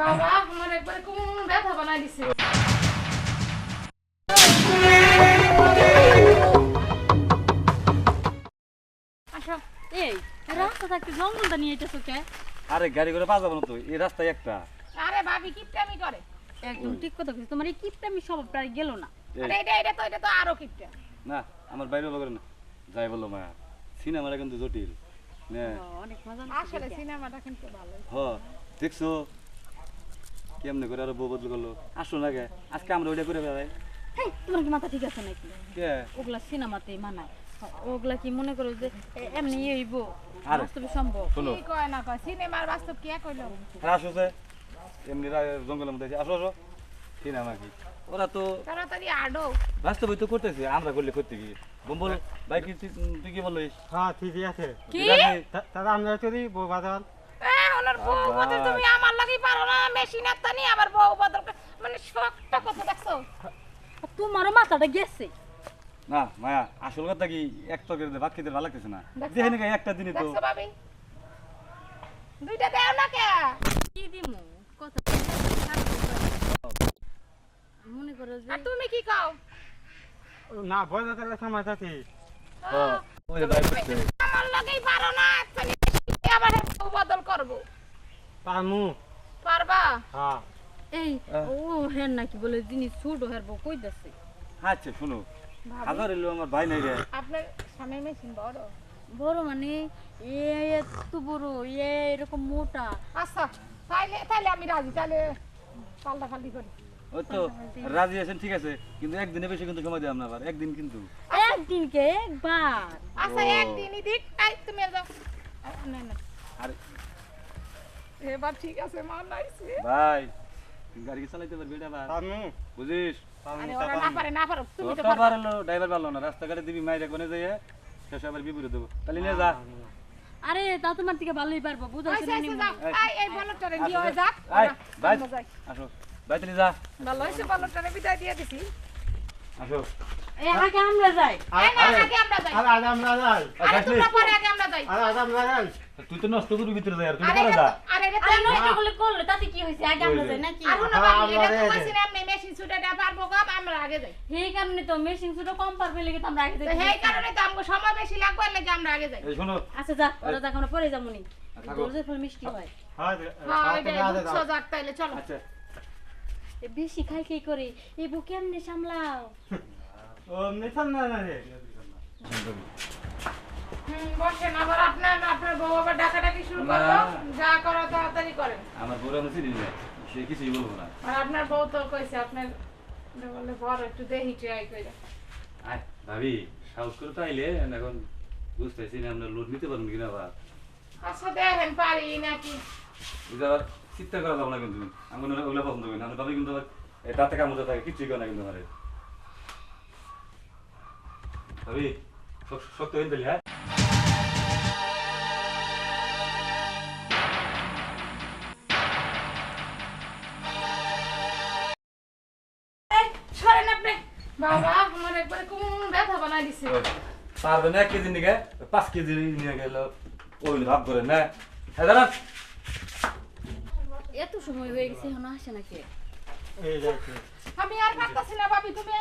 বাবা আমার একবারে কোন ব্যথা বানাই দিছে। এই রাস্তা থাকতে জঙ্গলটা নিয়ে যেতেছো কে? আরে গাড়ি করে পাওয়া যাবে না তো এই রাস্তায় একটা। আরে ভাবি কিপটামি করে। একদম ঠিক কথা কইছো তোমার এই কিপটা আমি সব প্রায় গেল না। আরে এটা এটা তো এটা তো আরও কিপটা না আমার বাইরে বলো না। যাই বলল মায়া সিনেমাটা কিন্তু জটিল। না। অনেক মজা আসলে সিনেমাটা কিন্তু ভালো। হ দেখছ? কেমনে করে আরও বউ বদল করল? আসো না আজকে আমরা ওইটা করে বেড়াই। তোমার কি মাথা ঠিক আছে নাকি? কে? ওগুলা সিনেমাতে মানায়। ওগুলা কি মনে করো যে এমনি হইব আরে। বাস্তবে সম্ভব? কি কয় না কয়? সিনেমার বাস্তব কে কইলো? আর আসো যে এমনি জঙ্গলের মধ্যে আসো আসো। সিনেমা কি? ওরা তো তাড়াতাড়ি আডো। বাস্তবে তো করতেছে। আমরা করলে করতে কি বম্বল ভাই কি তুই কি বললিস? হ্যাঁ ঠিকই আছে। কি? তা- দাদা আমরা চলি বউ বাজার বউ বদল তুমি আমার লাগি পারো না মেশিন আত্তা নি আবার বউ বদল মানে শখটা কথা দেখছ তোমারও মাথাটা গেছে না মায়া আসল কথা কি এক তকের ভাত খেতে ভালো লাগতেছে না? দেখে নাকি একটা দিনই তো দেখছ ভাবি দুইটা দেও না কে কি দিমু কথা মনে করো যে আর তুমি কি কও না বাজার সময় আছে হ্যাঁ, ওই ভাই আমার লাগেই পারো না আবার বদল করব পামু। পারবা? হ্যাঁ। এই। ও হের নাকি বলে জিনিস ছোট কই আচ্ছা শুনো। হাজার এলো আমার ভাই নাই রে। আপনার স্বামী মেশিন বড়? বড় মানে? এ এত বড় এ এরকম মোটা। আচ্ছা তাইলে তাইলে আমি রাজি তাইলে পাল্টা পাল্টি করি। ওই তো রাজি আছেন ঠিক আছে। কিন্তু একদিনে বেশি কিন্তু সময় দিলাম না আবার একদিন কিন্তু। একদিনকে একবার? আচ্ছা। একদিনই দিক এই তুমি যাও না না আরে এবার ঠিক আছে মা নাইছে ভাই গাড়ি চালাইতে পারবি বুঝিস? ওরা না পারে না পারো তুমি তো পারো পারল ড্রাইভার পারল না রাস্তাঘাটে দিবি মাইরে কোনে যাইয়ে শেষ আবার বিপরীত দেবো তাহলে নিয়ে যা। আরে তা তোমার থেকে ভালোই পারব বুঝাইছো না এই এই বলটারে নিয়ে যাক আয়, ভাই আসো। ভাই তাহলে যা। ভালো হয়েছে বলটারে বিদায় দিয়ে দিছি। আসো। এই আগে আমরা যাই। আগে আমরা যাই। আরে আমরা যাই। আর আরে যাসনি? তোমরা পরে আগে আমরা যাই। আরে আমরা যাই। তুই তো নষ্ট করবি ভিতরে যাই আর তুই পরে এটা যা। আরে এটা তো নষ্ট করলে করলে তাতে কি হয়েছে? আগে আমরা যাই নাকি? আর হলো হ্যাঁ, বাকি, এটা তো মেশিন ছুটাটা পারব কম, আমরা আগে যাই। সেই কারণে তো মেশিন শুধু কম পারবে লেগে তো আমরা আগে যাই। সেই কারণে তো আমগো সময় বেশি লাগবে, লেগে আমরা আগে যাই। শোনো। আচ্ছা যা ওরা যা আমরা পরে যাব নি। ফল মিষ্টি হয়। হ্যাঁ হ্যাঁ, চলো। আচ্ছা। বেশি খাই খাই করে? এই বউ কেমনে সামলাও। ও মিশন না না রে? হুম, বসেন, আবার আপনার আপনার বউ আবার ডাকাডাকি শুরু করল। যা করো তাড়াতাড়ি করেন। আমার আমি চিনি না। সে কিছুই বলব না। আর আপনার বউ তো কইছে, আপনার বলে বড় একটু দেহি ট্রাই করে আয় ভাবি সাহস করে তো আইলে এখন বুঝতেছি না আমরা লোড নিতে পারব কিনা আবার। আচ্ছা দেখেন পারি নাকি? চিন্তা করা যাব না কিন্তু। আমি ওগুলো পছন্দ করি না। ভাবি কিন্তু আবার এই দাঁতে কামড়ে থাকে কিছুই করে না কিন্তু আমার ভাবি শক্ত হ্যাঁ? বাবা আমার একবারে কোন ব্যথা বানাই দিছে। পারবে না কেজি নিয়ে পাঁচ কেজি নিয়ে গেল। ওই ভাব করে না হ্যাঁ দাঁড়ান। এত সময় হয়ে গেছে এখন আসে নাকি আমি আর পারতাছি না ভাবি তুমি